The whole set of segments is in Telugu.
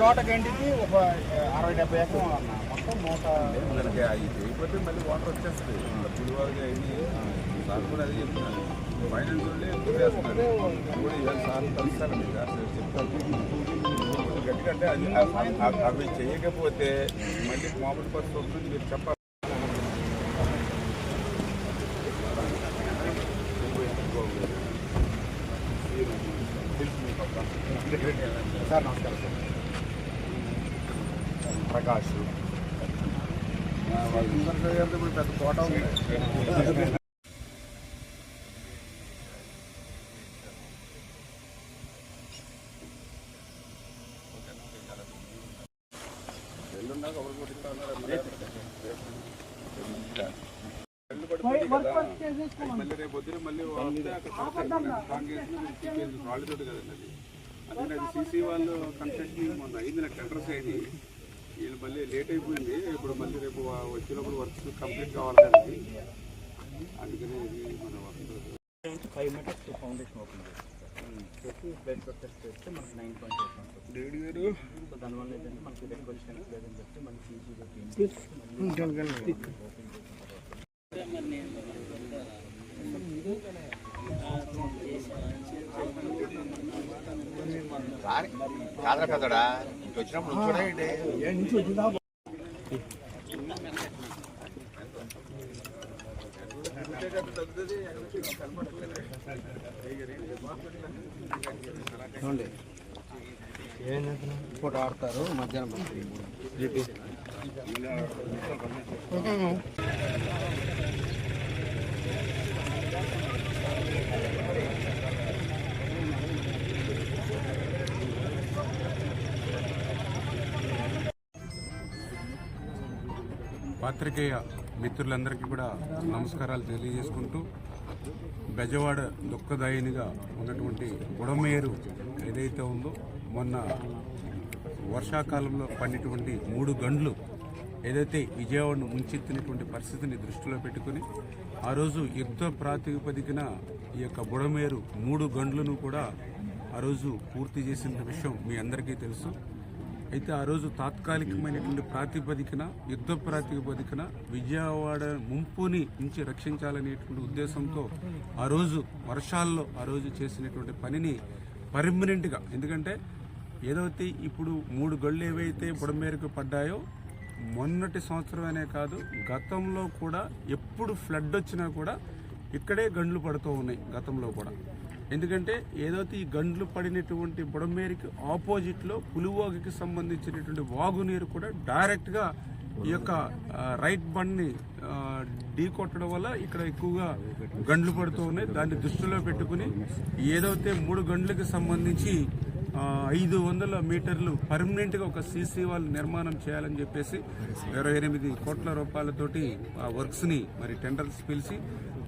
audio ఒక అరవై డెబ్బై ఎకరం మొత్తం నూట మనకి అవి చేయకపోతే మళ్ళీ వాటర్ వచ్చేస్తుంది అయింది సార్ కూడా అది చెప్తున్నాను ఫైనాన్స్ చేస్తున్నారు కూడా ఇవాళ సార్ కలుస్తాను మీకు అసలు చెప్తాను అది అవి చేయకపోతే మళ్ళీ మామూలు పరిస్థితి వస్తుంది మీరు చెప్పాలి. ప్రకాష్ వాళ్ళు పెద్ద తోట ఉంది. మళ్ళీ రేపు పొద్దున మళ్ళీ వస్తే అక్కడ కాంగ్రెస్ వాళ్ళతోటి కదండి అది సీసీ వాళ్ళు కన్స్ట్రక్షన్ మొన్న అయింది నాకు టెండర్స్ అయింది వీళ్ళు మళ్ళీ లేట్ అయిపోయింది ఇప్పుడు మళ్ళీ రేపు వా- వచ్చినప్పుడు వర్క్స్ కంప్లీట్ కావాలి కదండి అందుకని ఇది మన work five meters foundation open చేసి టెస్ట్ చేస్తే మనకి నైన్ పాయింట్ ఎయిట్ వస్తుంది డేవిడ్ గారు దానివల్ల ఏంటంటే మనకి రెగ్యులేషన్ లేదని చెప్తే మనకి కాదరా పెద్దడా? ఇంక వచ్చినప్పుడు చూడండి. పూట ఆడతారు మధ్యాహ్నం పాత్రికేయ మిత్రులందరికీ కూడా నమస్కారాలు తెలియజేసుకుంటూ బెజవాడ దుఃఖదాయినిగా ఉన్నటువంటి బుడమేరు ఏదైతే ఉందో మొన్న వర్షాకాలంలో పడినటువంటి మూడు గండ్లు ఏదైతే విజయవాడను ముంచెత్తినటువంటి పరిస్థితిని దృష్టిలో పెట్టుకుని ఆ రోజు యుద్ధ ప్రాతిపదికన ఈ యొక్క బుడమేరు మూడు గండ్లను కూడా ఆ రోజు పూర్తి చేసిన విషయం మీ అందరికీ తెలుసు. అయితే ఆ రోజు తాత్కాలికమైనటువంటి ప్రాతిపదికన యుద్ధ ప్రాతిపదికన విజయవాడ ముంపుని నుంచి రక్షించాలనేటువంటి ఉద్దేశంతో ఆ రోజు వర్షాల్లో ఆ రోజు చేసినటువంటి పనిని పర్మనెంట్గా ఎందుకంటే ఏదైతే ఇప్పుడు మూడు గళ్ళు ఏవైతే బుడమేరకు పడ్డాయో మొన్నటి సంవత్సరమనే కాదు గతంలో కూడా ఎప్పుడు ఫ్లడ్ వచ్చినా కూడా ఇక్కడే గండ్లు పడుతూ ఉన్నాయి గతంలో కూడా. ఎందుకంటే ఏదైతే ఈ గండ్లు పడినటువంటి బుడమేరికి ఆపోజిట్లో పులివాగుకి సంబంధించినటువంటి వాగునీరు కూడా డైరెక్ట్గా ఈ యొక్క రైట్ బండ్ని ఢీ కొట్టడం వల్ల ఇక్కడ ఎక్కువగా గండ్లు పడుతూ ఉన్నాయి. దాన్ని దృష్టిలో పెట్టుకుని ఏదైతే మూడు గండ్లకి సంబంధించి ఐదు వందల మీటర్లు పర్మనెంట్గా ఒక సీసీ వాల్ నిర్మాణం చేయాలని చెప్పేసి ఇరవై ఎనిమిది కోట్ల రూపాయలతోటి ఆ వర్క్స్ని మరి టెండర్స్ పిలిచి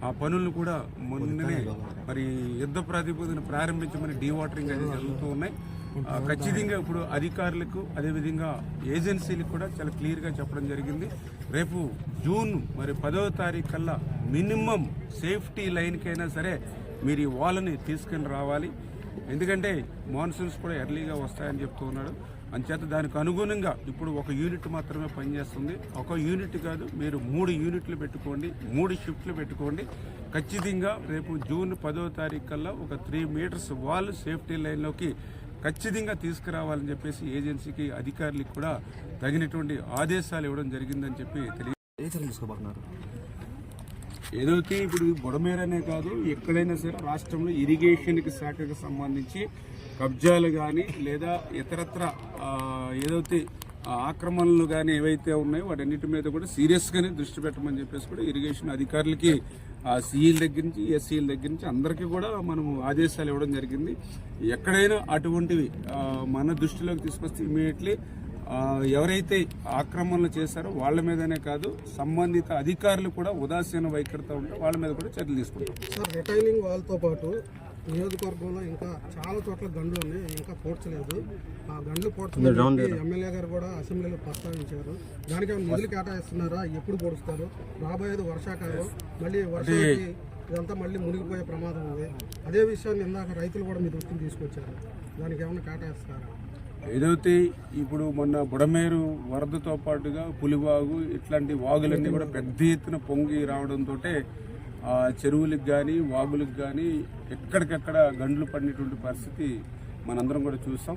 ఆ పనులను కూడా మొన్ననే మరి యుద్ధ ప్రాతిపదికన ప్రారంభించమని డీవాటరింగ్ అనేది జరుగుతూ ఉన్నాయి. ఖచ్చితంగా ఇప్పుడు అధికారులకు అదేవిధంగా ఏజెన్సీలకు కూడా చాలా క్లియర్గా చెప్పడం జరిగింది. రేపు జూన్ మరి పదవ తారీఖు కల్లా మినిమం సేఫ్టీ లైన్కైనా సరే మీరు ఈ వాళ్ళని తీసుకుని రావాలి. ఎందుకంటే మాన్సూన్స్ కూడా ఎర్లీగా వస్తాయని చెప్తూ ఉన్నాడు. అంచేత దానికి అనుగుణంగా ఇప్పుడు ఒక యూనిట్ మాత్రమే పనిచేస్తుంది. ఒక యూనిట్ కాదు మీరు మూడు యూనిట్లు పెట్టుకోండి మూడు షిఫ్ట్లు పెట్టుకోండి. ఖచ్చితంగా రేపు జూన్ పదో తారీఖు కల్లా ఒక త్రీ మీటర్స్ వాల్ సేఫ్టీ లైన్లోకి ఖచ్చితంగా తీసుకురావాలని చెప్పేసి ఏజెన్సీకి అధికారులకు కూడా తగినటువంటి ఆదేశాలు ఇవ్వడం జరిగిందని చెప్పి తెలియ ఏదైతే ఇప్పుడు బుడమేరనే కాదు ఎక్కడైనా సరే రాష్ట్రంలో ఇరిగేషన్కి శాఖకు సంబంధించి కబ్జాలు కానీ లేదా ఇతరత్ర ఏదైతే ఆక్రమణలు కానీ ఏవైతే ఉన్నాయో వాటన్నిటి మీద కూడా సీరియస్గానే దృష్టి పెట్టమని చెప్పేసి కూడా ఇరిగేషన్ అధికారులకి ఆ సీఈల దగ్గర నుంచి ఎస్సీల దగ్గర నుంచి అందరికీ కూడా మనము ఆదేశాలు ఇవ్వడం జరిగింది. ఎక్కడైనా అటువంటివి మన దృష్టిలోకి తీసుకొస్తే ఇమీడియట్లీ ఎవరైతే ఆక్రమణలు చేశారో వాళ్ళ మీదనే కాదు సంబంధిత అధికారులు కూడా ఉదాసీన వైఖరితో ఉంటే వాళ్ళ మీద కూడా చర్యలు తీసుకుంటాం. సార్ రిటైనింగ్ వాల్తో పాటు నియోజకవర్గంలో ఇంకా చాలా చోట్ల గండ్లు ఉన్నాయి ఇంకా పోడ్చలేదు. ఆ గండ్లు పోడ్చలేదు ఎమ్మెల్యే గారు కూడా అసెంబ్లీలో ప్రస్తావించారు. దానికి ఏమైనా నిధులు కేటాయిస్తున్నారా? ఎప్పుడు పొడుస్తారు? రాబోయేది వర్షాకాలం మళ్ళీ వర్షానికి ఇదంతా మళ్ళీ మునిగిపోయే ప్రమాదం ఉంది. అదే విషయాన్ని ఇందాక రైతులు కూడా మీ దృష్టికి తీసుకొచ్చారు. దానికి ఏమైనా కేటాయిస్తారా? ఏదైతే ఇప్పుడు మొన్న బుడమేరు వరదతో పాటుగా పులివాగు ఇట్లాంటి వాగులన్నీ కూడా పెద్ద ఎత్తున పొంగి రావడంతో ఆ చెరువులకు కానీ వాగులకు కానీ ఎక్కడికక్కడ గండ్లు పడినటువంటి పరిస్థితి మనందరం కూడా చూసాం.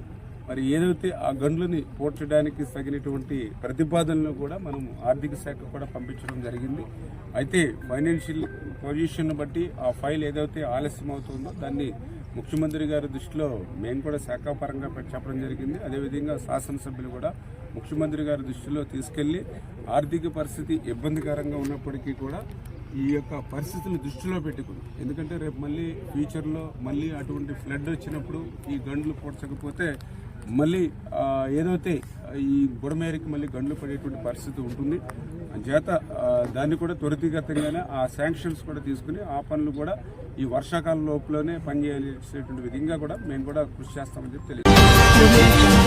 మరి ఏదైతే ఆ గండ్లని పోడ్చడానికి తగినటువంటి ప్రతిపాదనలు కూడా మనం ఆర్థిక శాఖ కూడా పంపించడం జరిగింది. అయితే ఫైనాన్షియల్ పొజిషన్ బట్టి ఆ ఫైల్ ఏదైతే ఆలస్యం అవుతుందో దాన్ని ముఖ్యమంత్రి గారి దృష్టిలో మేము కూడా శాఖాపరంగా చెప్పడం జరిగింది. అదేవిధంగా శాసనసభ్యులు కూడా ముఖ్యమంత్రి గారి దృష్టిలో తీసుకెళ్ళి ఆర్థిక పరిస్థితి ఇబ్బందికరంగా ఉన్నప్పటికీ కూడా ఈ యొక్క పరిస్థితిని దృష్టిలో పెట్టుకుని ఎందుకంటే రేపు మళ్ళీ ఫ్యూచర్లో మళ్ళీ అటువంటి ఫ్లడ్ వచ్చినప్పుడు ఈ గండ్లు పోడ్చకపోతే మళ్ళీ ఏదైతే ఈ బుడమేరికి మళ్ళీ గండ్లు పడేటువంటి పరిస్థితి ఉంటుంది చేత దాన్ని కూడా త్వరితగతంగానే ఆ శాంక్షన్స్ కూడా తీసుకుని ఆ పనులు కూడా ఈ వర్షాకాలం లోపలనే పనిచేయాల్సినటువంటి విధంగా కూడా మేము కూడా కృషి చేస్తామని చెప్పి తెలియదు